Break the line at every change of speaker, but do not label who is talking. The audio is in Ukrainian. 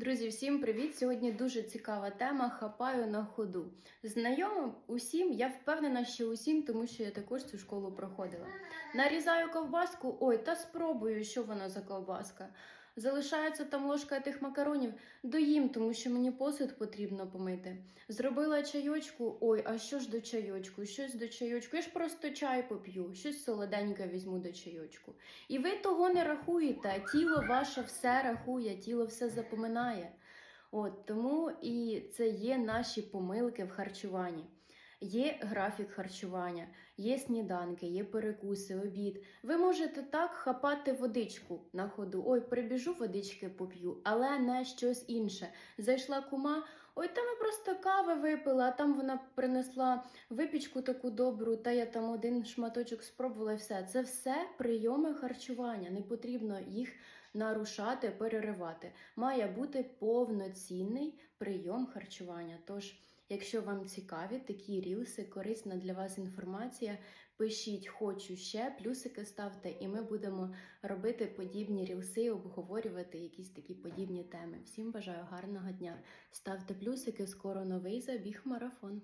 Друзі, всім привіт! Сьогодні дуже цікава тема хапаю на ходу. Знайомим усім, я впевнена, що усім, тому що я також цю школу проходила. Нарізаю ковбаску, ой, та спробую, що вона за ковбаска. Залишається там ложка тих макаронів, доїм, тому що мені посуд потрібно помити. Зробила чайочку, ой, а що ж до чайочку? Щось до чайочку. Я ж просто чай поп'ю, щось солоденьке візьму до чайочку. І ви того не рахуєте, тіло ваше все рахує, тіло все запоминає. От тому і це є наші помилки в харчуванні. Є графік харчування, є сніданки, є перекуси, обід. Ви можете так хапати водичку на ходу. Ой, прибіжу водички поп'ю, але не щось інше. Зайшла кума, ой, та ми просто кави випили, а там вона принесла випічку таку добру, та я там один шматочок спробувала і все. Це все прийоми харчування. Не потрібно їх нарушати, переривати. Має бути повноцінний прийом харчування. Тож. Якщо вам цікаві такі рілси, корисна для вас інформація, пишіть хочу ще, плюсики ставте, і ми будемо робити подібні рілси, обговорювати якісь такі подібні теми. Всім бажаю гарного дня. Ставте плюсики, скоро новий забіг марафон.